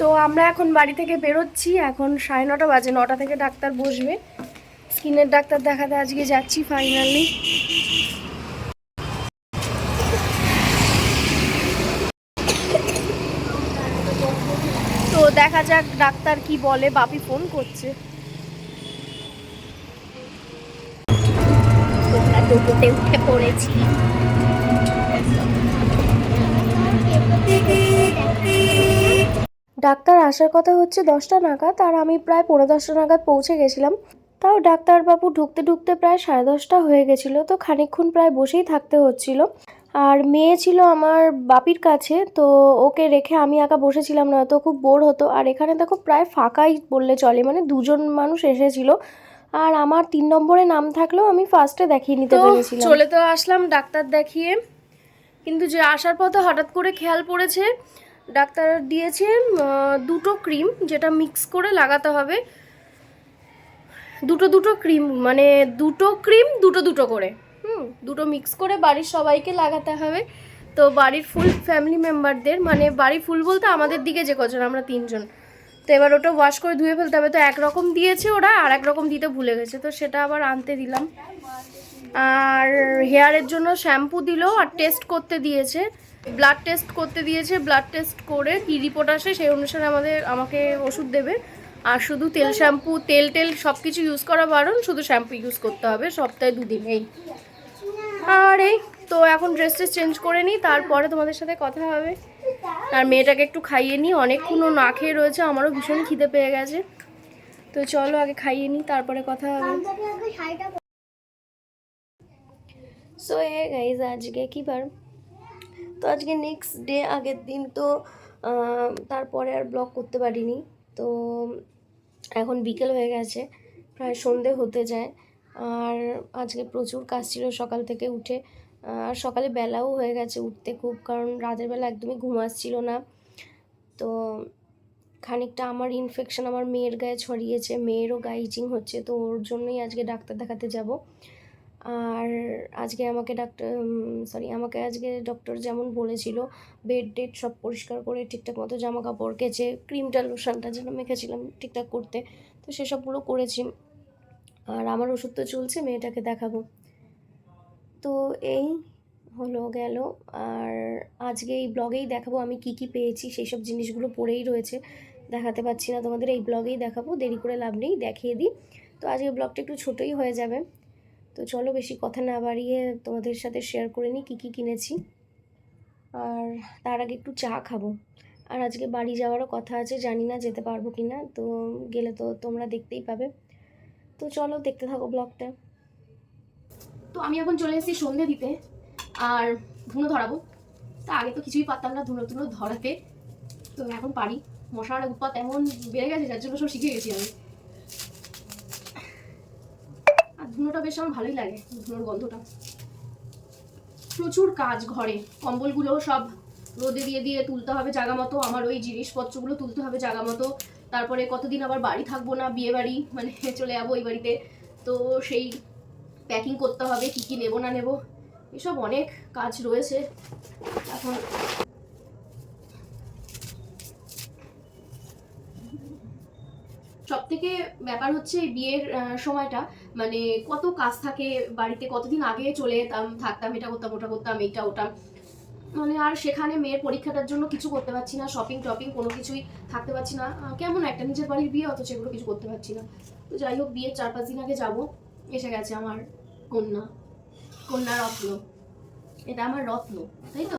তো আমরা এখন বাড়ি থেকে বেরোচ্ছি। এখন সাড়ে নটা বাজে, নটা থেকে ডাক্তার বসবে। স্কিনের ডাক্তার দেখাতে আজকে যাচ্ছি ফাইনালি তো দেখা যাক ডাক্তার কি বলে, বাপি ফোন করছে। উঠে পড়েছি। ডাক্তার আসার কথা হচ্ছে দশটা নাগাদ আর আমি প্রায় পনেরো দশটা নাগাদ পৌঁছে গেছিলাম। তাও ডাক্তারবাবু ঢুকতে ঢুকতে প্রায় সাড়ে দশটা হয়ে গেছিল তো খানিকক্ষণ প্রায় বসেই থাকতে হচ্ছিল। আর মেয়ে ছিল আমার বাপির কাছে তো ওকে রেখে আমি একা বসেছিলাম না তো খুব বোর হতো। আর এখানে দেখো প্রায় ফাঁকাই বললে চলে মানে দুজন মানুষ এসেছিল। আর আমার তিন নম্বরে নাম থাকলেও আমি ফার্স্টে দেখিয়ে নিতে পেরেছিলাম। চলে তো আসলাম ডাক্তার দেখিয়ে কিন্তু যে আসার পথে হঠাৎ করে খেয়াল পড়েছে ডাক্তার দিয়েছে দুটো ক্রিম যেটা মিক্স করে লাগাতে হবে। দুটো দুটো ক্রিম মানে দুটো ক্রিম, দুটো দুটো করে। হুম, দুটো মিক্স করে বাড়ির সবাইকে লাগাতে হবে। তো বাড়ির ফুল ফ্যামিলি মেম্বারদের মানে বাড়ি ফুল বলতে আমাদের দিকে যে কজন, আমরা তিনজন। তো এবার ওটা ওয়াশ করে ধুয়ে ফেলতে হবে। তো একরকম দিয়েছে ওরা, আর এক রকম দিতে ভুলে গেছে। তো সেটা আবার আনতে দিলাম। আর হেয়ারের জন্য শ্যাম্পু দিলো, আর টেস্ট করতে দিয়েছে। ব্লাড টেস্ট করতে দিয়েছে ব্লাড টেস্ট করে কী রিপোর্ট আসে সেই অনুসারে আমাদের, আমাকে ওষুধ দেবে। আর শুধু তেল শ্যাম্পু তেল টেল সব কিছু ইউজ করা বারণ, শুধু শ্যাম্পু ইউজ করতে হবে, সপ্তাহে দুদিন, এই। আর এই, তো এখন ড্রেস ট্রেস চেঞ্জ করে নিই, তারপরে তোমাদের সাথে কথা হবে। আর মেয়েটাকে একটু খাইয়ে নিই, অনেকক্ষণও না খেয়ে রয়েছে, আমারও ভীষণ খিদে পেয়ে গেছে। তো চলো আগে খাইয়ে নিই, তারপরে কথা হবে। সো হে গাইজ আজকে কি বার? তো আজকে নেক্সট ডে আগের দিন তো তারপরে আর ব্লগ করতে পারিনি। তো এখন বিকেল হয়ে গেছে, প্রায় সন্ধে হতে যায়। আর আজকে প্রচুর কাজ ছিল সকাল থেকে উঠে। আর সকালে বেলাও হয়ে গেছে উঠতে খুব, কারণ রাতের বেলা একদমই ঘুম আসছিল না। তো খানিকটা আমার ইনফেকশন আমার মেয়ের গায়ে ছড়িয়েছে, মেয়েরও গায়ে ইচিং হচ্ছে, তো ওর জন্যই আজকে ডাক্তার দেখাতে যাব। আর আজকে আমাকে ডাক্তার সরি আমাকে আজকে ডক্টর যেমন বলেছিল বেড টেড সব পরিষ্কার করে ঠিকঠাক মতো জামা কাপড় কেচে ক্রিমটা লোশনটা যেন মেখেছিলাম ঠিকঠাক করতে, তো সেসবগুলো করেছি। আর আমার ওষুধ তো চলছে, মেয়েটাকে দেখাবো। তো এই হলো গেল। আর আজকে এই ব্লগেই দেখাবো আমি কি কি পেয়েছি সেই সব জিনিসগুলো পড়েই রয়েছে। দেখাতে পাচ্ছি না তোমাদের, এই ব্লগেই দেখাবো, দেরি করে লাভ নেই, দেখিয়ে দিই। তো আজকে ব্লগটা একটু ছোটোই হয়ে যাবে। তো চলো বেশি কথা না বাড়িয়ে তোমাদের সাথে শেয়ার করে নিই কী কী কিনেছি। আর তার আগে একটু চা খাব। আর আজকে বাড়ি যাওয়ারও কথা আছে, জানি না যেতে পারব কি না তো গেলে তো তোমরা দেখতেই পাবে। তো চলো দেখতে থাকো ব্লগটা তো আমি এখন চলে এসেছি সন্ধে দিতে, আর ধুনো ধরাবো। তা আগে তো কিছুই পারতাম না ধুনো ধুনো ধরাতে। তো এখন পারি। মশার উৎপাত এমন বেড়ে গেছে, যার জন্য সব শিখে গেছি আমি আর ধুনোটা বেশ আমার ভালোই লাগে, ধুনোর গন্ধটা। প্রচুর কাজ ঘরে, কম্বলগুলো সব রোদে দিয়ে দিয়ে তুলতে হবে জাগা মতো, আমার ওই জিনিসপত্রগুলো তুলতে হবে জাগা মতো। তারপরে কতদিন আবার বাড়ি থাকব না, বিয়ে বাড়ি মানে চলে যাব ওই বাড়িতে। তো সেই প্যাকিং করতে হবে, কি কি নেব না নেব, এসব অনেক কাজ রয়েছে। এখন সব থেকে ব্যাপার হচ্ছে বিয়ের সময়টা মানে কত কাজ থাকে বাড়িতে, কতদিন আগে চলে যেতাম, থাকতাম, এটা করতাম, ওটা করতাম, এইটা ওটা মানে আর সেখানে মেয়ের পরীক্ষাটার জন্য কিছু করতে পারছি না শপিং টপিং কোনো কিছুই থাকতে পারছি না। কেমন একটা, নিজের বাড়ির বিয়ে, অথচ এগুলো কিছু করতে পারছি না। তো যাই হোক, বিয়ের চার পাঁচ দিন আগে যাব, এসে গেছে আমার কন্যা কন্যা রত্ন। এটা আমার রত্ন, তাই তো?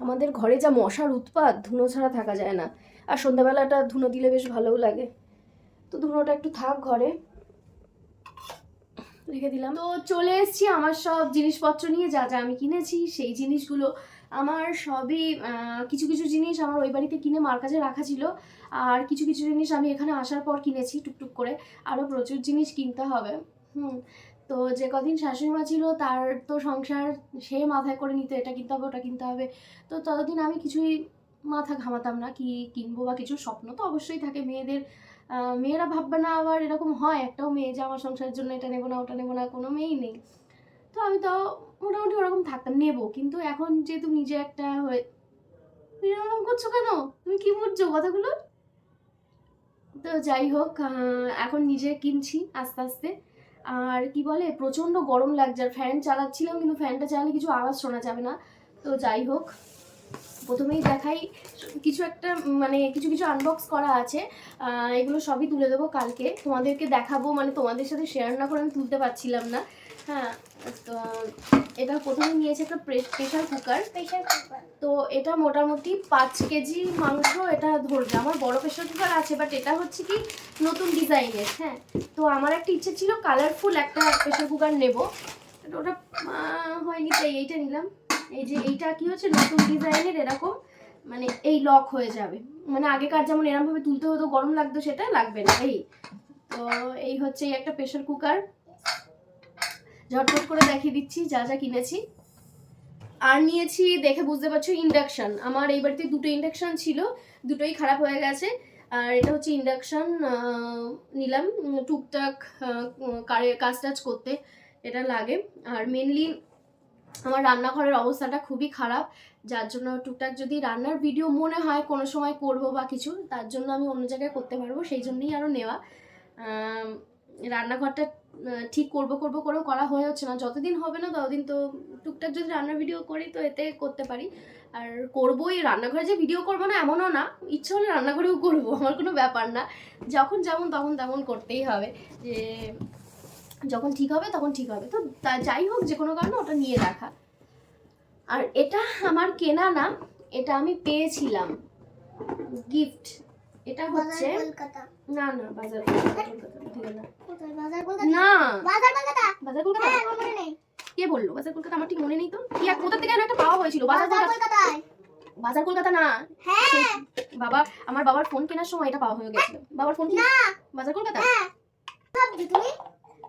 আমাদের ঘরে যা মশার উৎপাত, ধুনো ছাড়া থাকা যায় না। আর সন্ধ্যাবেলাটা ধুনো দিলে বেশ ভালোও লাগে। তো ধুনোটা একটু থাক ঘরে। রেখে দিলাম। তো চলে এসেছি আমার সব জিনিসপত্র নিয়ে, যা যা আমি কিনেছি, সেই জিনিসগুলো। আমার সবই কিছু কিছু জিনিস আমার ওই বাড়িতে কিনে মার কাছে রাখা ছিল। আর কিছু কিছু জিনিস আমি এখানে আসার পর কিনেছি টুকটুক করে। আরও প্রচুর জিনিস কিনতে হবে। হুম তো যে কদিন শাশুড়ি মা ছিল তার তো সংসার সে মাথায় করে নিতে, এটা কিনতে হবে, ওটা কিনতে হবে। তো ততদিন আমি কিছুই মাথা ঘামাতাম না, কি কিনবো বা কিছু স্বপ্ন তো অবশ্যই থাকে মেয়েদের। মেয়েরা ভাববে না আবার এরকম হয়, একটাও মেয়ে যে আমার সংসারের জন্য এটা নেব না, ওটা নেব না, কোনো মেয়েই নেই। তো আমি তো মোটামুটি ওরকম থাকতাম, নেব। কিন্তু এখন যেহেতু নিজে একটা হয়ে এরকম করছ কেন? তুমি কি বুঝছ কথাগুলো? তো যাই হোক এখন নিজে কিনছি আস্তে আস্তে। আর কি বলে, প্রচণ্ড গরম লাগছে আর ফ্যান চালাচ্ছিলাম, কিন্তু ফ্যানটা চালালে কিছু আওয়াজ শোনা যাবে না। তো যাই হোক, প্রথমেই দেখাই, কিছু একটা মানে কিছু কিছু আনবক্স করা আছে। এগুলো সবই তুলে দেবো কালকে। তোমাদেরকে দেখাবো মানে তোমাদের সাথে শেয়ার না করে আমি তুলতে পারছিলাম না। হ্যাঁ তো এটা প্রথমে নিয়েছে একটা প্রেশার কুকার প্রেশার কুকার তো এটা মোটামুটি পাঁচ কেজি মাংস এটা ধরবে। আমার বড় প্রেশার কুকার আছে বাট এটা হচ্ছে কি নতুন ডিজাইনের হ্যাঁ। তো আমার একটা ইচ্ছে ছিল কালারফুল একটা প্রেশার কুকার নেব। তো ওটা হয়নি তাই এইটা নিলাম। এই যে এইটা কি হচ্ছে নতুন ডিজাইনের এরকম মানে এই লক হয়ে যাবে। মানে আগেকার যেমন এরমভাবে তুলতে হতো গরম লাগতো সেটা লাগবে না এই। তো এই হচ্ছে এই একটা প্রেশার কুকার ঝটপট করে দেখিয়ে দিচ্ছি যা যা কিনেছি। আর নিয়েছি, দেখে বুঝতে পারছ ইন্ডাকশান আমার এই বাড়িতে দুটো ইন্ডাকশান ছিল, দুটোই খারাপ হয়ে গেছে। আর এটা হচ্ছে ইন্ডাকশান নিলাম টুকটাক কাজ টাজ করতে এটা লাগে। আর মেনলি আমার রান্নাঘরের অবস্থাটা খুবই খারাপ, যার জন্য টুকটাক যদি রান্নার ভিডিও মনে হয় কোনো সময় করব বা কিছু, তার জন্য আমি অন্য জায়গায় করতে পারব, সেই জন্যই আরও নেওয়া। রান্নাঘরটা ঠিক করব করব করেও করা হয়ে হচ্ছে না। যতদিন হবে না ততদিন তো টুকটাক যদি রান্নার ভিডিও করি তো এতে করতে পারি। আর করবোই, রান্নাঘরে যে ভিডিও করব না এমনও না। ইচ্ছে হলে রান্নাঘরেও করব, আমার কোনো ব্যাপার না। যখন যেমন তখন তেমন করতেই হবে যে, যখন ঠিক হবে তখন ঠিক হবে। তো তা যাই হোক, যে কোনো কারণে ওটা নিয়ে রাখা আর এটা আমার কেনা না, এটা আমি পেয়েছিলাম। গিফট এটা হচ্ছে না না বাজার কলকাতা, না। বাজার কলকাতা? না। বাজার কলকাতা? বাজার কলকাতা? হ্যাঁ মনে নেই। কে বলল? বাজার কলকাতা আমার ঠিক মনে নেই তো। কি আর কোথা থেকে একটা পাওয়া হয়েছিল? বাজার বাজার কলকাতা কলকাতায়। বাজার কলকাতা না। হ্যাঁ। বাবা আমার বাবার ফোন কেনার সময় এটা পাওয়া হয়ে গেছিল। বাবার ফোন না। বাজার কলকাতা? হ্যাঁ। তুমি?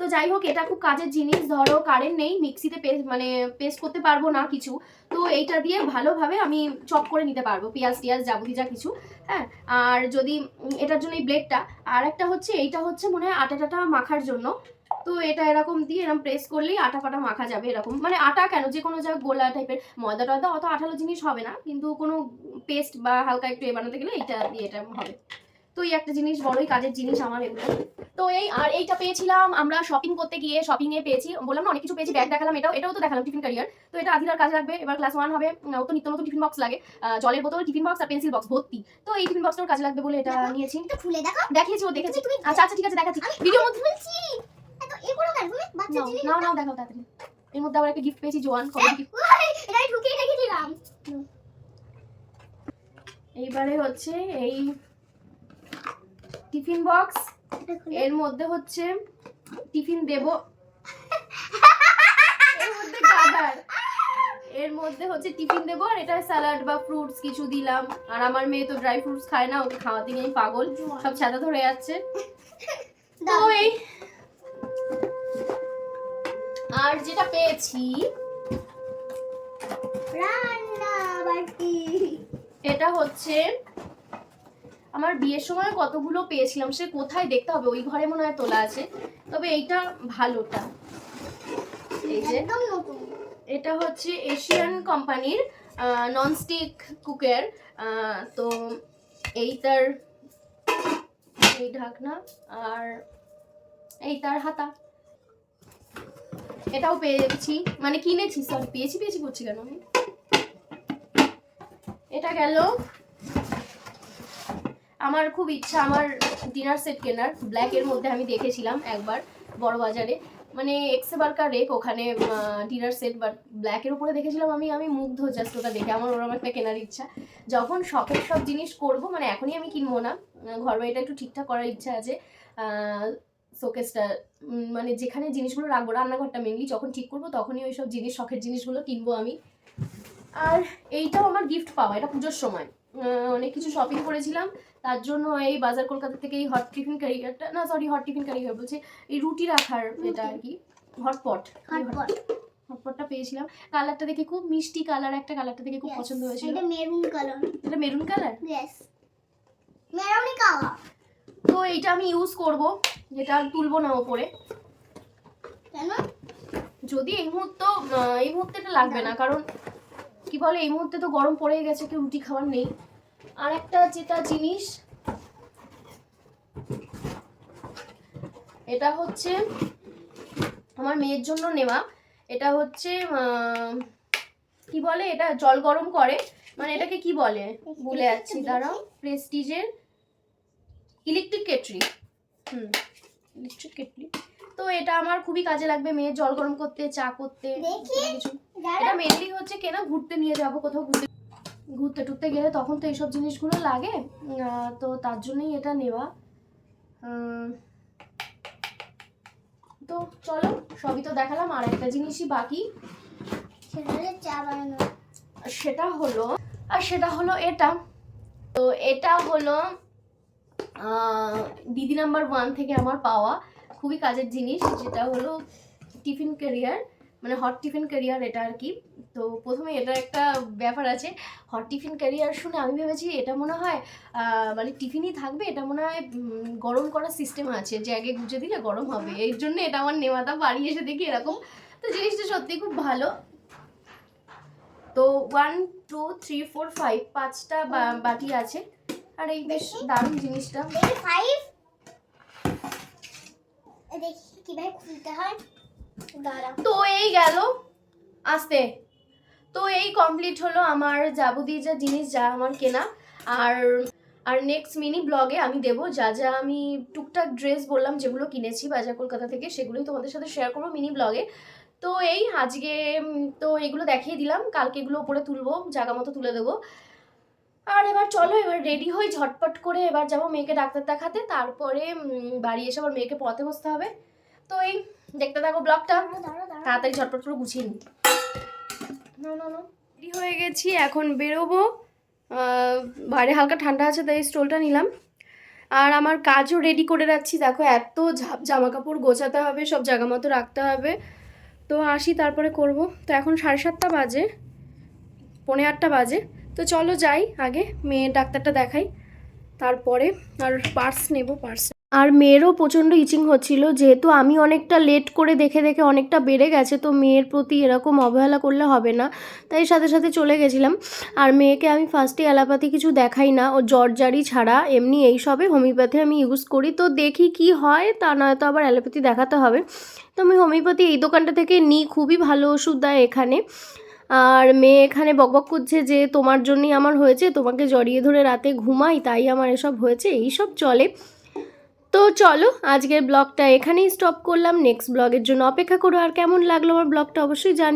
তো যাই হোক, এটা খুব কাজের জিনিস। ধরো কারেন্ট নেই, মিক্সিতে পেস্ট মানে পেস্ট করতে পারব না কিছু। তো এইটা দিয়ে ভালোভাবে আমি চপ করে নিতে পারব, পেঁয়াজ টিয়াজ যাবতীয় যা কিছু হ্যাঁ? আর যদি এটার জন্য এই ব্লেডটা আর একটা হচ্ছে, এইটা হচ্ছে মনে হয় আটা টাটা মাখার জন্য। তো এটা এরকম দিয়ে এরকম প্রেস করলেই আটা ফাটা মাখা যাবে এরকম। মানে আটা কেন? যে কোনো যা গোলা টাইপের ময়দা টয়দা অত আঠালো জিনিস হবে না, কিন্তু কোনো পেস্ট বা হালকা একটু এ বানাতে গেলে এইটা দিয়ে এটা হবে। তো এই একটা জিনিস বড়ই কাজের জিনিস আমার এগুলো। তো এই আর এইটা পেয়েছিলাম আমরা শপিং করতে গিয়ে শপিং এ পেয়েছি। বললাম না অনেক কিছু পেয়েছি ব্যাগ দেখালাম এটাও এটাও তো দেখালাম টিফিন ক্যারিয়ার তো এটা আধিরার কাজে লাগবে এবার ক্লাস ওয়ান হবে। ও তো নিত্য নতুন টিফিন বক্স লাগে। জলের বোতল টিফিন বক্স আর পেন্সিল বক্স ভর্তি। তো এই টিফিন বক্সটার কাজে লাগবে বলে এটা দেখো। নিয়েছি। একটু খুলে দেখো। দেখিয়েছি ও দেখেছি। তুমি আচ্ছা আচ্ছা ঠিক আছে দেখাচ্ছি। ভিডিও মধ্যে বলছি এত এ কেন? তুমি বাচ্চা জিনিস নাও নাও দেখাও তাড়াতাড়ি। এর মধ্যে আবার একটা গিফট পেয়েছি জোয়ান কবে গিফট ওই, এটা ঢুকিয়ে রেখেছিলাম এইবারে হচ্ছে এই টিফিন বক্স। এর মধ্যে হচ্ছে টিফিন দেব। এর মধ্যে গাদার এর মধ্যে হচ্ছে টিফিন দেবো আর এটা স্যালাড বা ফ্রুটস কিছু দিলাম। আর আমার মেয়ে তো ড্রাই ফ্রুটস খায় না ওকে খাওয়াতে গিয়ে পাগল। সব ছাতা ধরে যাচ্ছে। তো। এই। আর যেটা পেয়েছি। রান্না বাটি এটা হচ্ছে আমার বিয়ের সময় কতগুলো পেয়েছিলাম সে কোথায় দেখতে হবে? ওই ঘরে মনে হয় তোলা আছে। তবে এইটা ভালোটা। এই যে এটা হচ্ছে এশিয়ান কোম্পানির ননস্টিক কুকার তো এইটার এই ঢাকনা আর এই তার হাতা। এটাও পেয়েছি। মানে কিনেছি সরি পেয়েছি পেয়েছি করছি কেন আমি? এটা গেল আমার খুব ইচ্ছা, আমার ডিনার সেট কেনার। ব্ল্যাক এর মধ্যে আমি দেখেছিলাম একবার বড় বাজারে মানে এক্সেবারকার রেক ওখানে ডিনার সেট বাট ব্ল্যাকের উপরে দেখেছিলাম আমি আমি মুগ্ধ জাস্ট ওটা দেখে। আমার ওরকম একটা কেনার ইচ্ছা। যখন শখের সব জিনিস করব মানে এখনই আমি কিনবো না। ঘর বাড়িটা একটু ঠিকঠাক করার ইচ্ছা আছে। শোকেসটা মানে যেখানে জিনিসগুলো রাখব, রান্নাঘরটা মেনলি যখন ঠিক করব, তখনই ওই সব জিনিস, শখের জিনিসগুলো কিনবো আমি। আর এইটাও আমার গিফট পাওয়া, এটা পুজোর সময়। অনেক কিছু শপিং করেছিলাম। তার জন্য এই বাজার কলকাতা থেকে এই হট টিফিন ক্যারিয়ারটা না সরি হট টিফিন ক্যারিয়ার বলছে এই রুটি রাখার এটা আর কি হটপট হটপট হটপটটা পেয়েছিলাম। কালারটা দেখে খুব মিষ্টি কালার একটা কালারটা দেখে খুব পছন্দ হয়েছিল। এটা মেরুন কালার এটা মেরুন কালার ইয়েস মেরুনি কালার তো এইটা আমি ইউজ করব যেটা তুলবো না ওপরে। কেন? যদি এই মুহূর্তে এই মুহূর্তে এটা লাগবে না কারণ কি বলে এই মুহূর্তে তো গরম পড়ে গেছে কেউ রুটি খাওয়ার নেই। আর একটা যেটা জিনিস এটা হচ্ছে আমার মেয়ের জন্য নেওয়া। এটা হচ্ছে কি বলে এটা? জল গরম করে। মানে এটাকে কি বলে? ভুলে যাচ্ছি দাঁড়াও। প্রেস্টিজের ইলেকট্রিক কেটলি। হুম ইলেকট্রিক কেটলি। তো এটা আমার খুবই কাজে লাগবে মেয়ের জল গরম করতে চা করতে। এটা মেনলি হচ্ছে কেনা ঘুরতে নিয়ে যাব কোথাও ঘুরতে। ঘুরতে টুরতে গেলে তখন তো এইসব জিনিসগুলো লাগে। তো তার জন্যই এটা নেওয়া। তো চলো সবই তো দেখালাম আর একটা জিনিসই বাকি। সেটা হলো আর সেটা হলো এটা। তো এটা হলো দিদি নাম্বার ওয়ান থেকে আমার পাওয়া খুবই কাজের জিনিস যেটা হলো টিফিন ক্যারিয়ার। মানে হট টিফিন ক্যারিয়ার এটা আর কি তো প্রথমে এটা একটা ব্যাপার আছে। হট টিফিন ক্যারিয়ার শুনে আমি ভেবেছি এটা মনে হয় মানে টিফিনই থাকবে এটা মনে হয় গরম করার সিস্টেম আছে। যে আগে গুজে দিলে গরম হবে। এর জন্য এটা আমার নেমাতা বাড়ি এসে দেখি এরকম। তো জিনিসটা সত্যি খুব ভালো। তো one two three four five পাঁচটা বাটি আছে। আর এই বেশ? দারুণ জিনিসটা। দেখি ফাইভ দেখি কীভাবে খুলতে হয়। তো এই গেল, আসতে। তো এই কমপ্লিট হলো আমার যাবতীয় যা জিনিস যা আমার কেনা। আর আর নেক্সট মিনি ব্লগে আমি দেবো যা যা আমি টুকটাক ড্রেস বললাম যেগুলো কিনেছি বাজার কলকাতা থেকে, সেগুলোই তোমাদের সাথে শেয়ার করব মিনি ব্লগে তো এই আজকে তো এগুলো দেখিয়ে দিলাম, কালকে এগুলো ওপরে তুলবো জায়গা মতো তুলে দেবো। আর এবার চলো, এবার রেডি হই, ঝটপট করে এবার যাব মেয়েকে ডাক্তার দেখাতে, তারপরে বাড়ি এসে আবার মেয়েকে পড়াতে বসতে হবে। তো এই দেখতে থাকো ব্লগটা। তাড়াতাড়ি ঝটপট করে গুছিয়ে নি না না না রেডি হয়ে গেছি এখন বেরোবো। বাইরে হালকা ঠান্ডা আছে তাই স্টোলটা নিলাম। আর আমার কাজও রেডি করে রাখছি। দেখো এত ঝাপ জামা কাপড় গোছাতে হবে সব জায়গা মতো রাখতে হবে। তো আসি তারপরে করব। তো এখন সাড়ে সাতটা বাজে পৌনে আটটা বাজে। তো চলো যাই আগে মেয়ের ডাক্তারটা দেখাই। তারপরে আর পার্স নেব পার্স। আর মেয়েরও প্রচণ্ড ইচিং হচ্ছিল, যেহেতু আমি অনেকটা লেট করে দেখে দেখে অনেকটা বেড়ে গেছে, তো মেয়ের প্রতি এরকম অবহেলা করলে হবে না। তাই সাথে সাথে চলে গেছিলাম। আর মেয়েকে আমি ফার্স্টে অ্যালোপ্যাথি কিছু দেখাই না, ও জ্বরজারি ছাড়া এমনি এই সবে হোমিওপ্যাথি আমি ইউজ করি। তো দেখি কি হয়, তা নয়তো আবার অ্যালোপ্যাথি দেখাতে হবে। তো আমি হোমিওপ্যাথি এই দোকানটা থেকে নিই, খুবই ভালো ওষুধ দেয় এখানে। আর মেয়ে এখানে বকবক করছে যে, তোমার জন্যই আমার হয়েছে, তোমাকে জড়িয়ে ধরে রাতে ঘুমাই, তাই আমার এসব হয়েছে। এই সব চলে। তো চলো, আজকের ব্লগটা এখানেই স্টপ করলাম। নেক্সট ব্লগের জন্য অপেক্ষা করো। আর কেমন লাগল আমার ব্লগটা অবশ্যই জান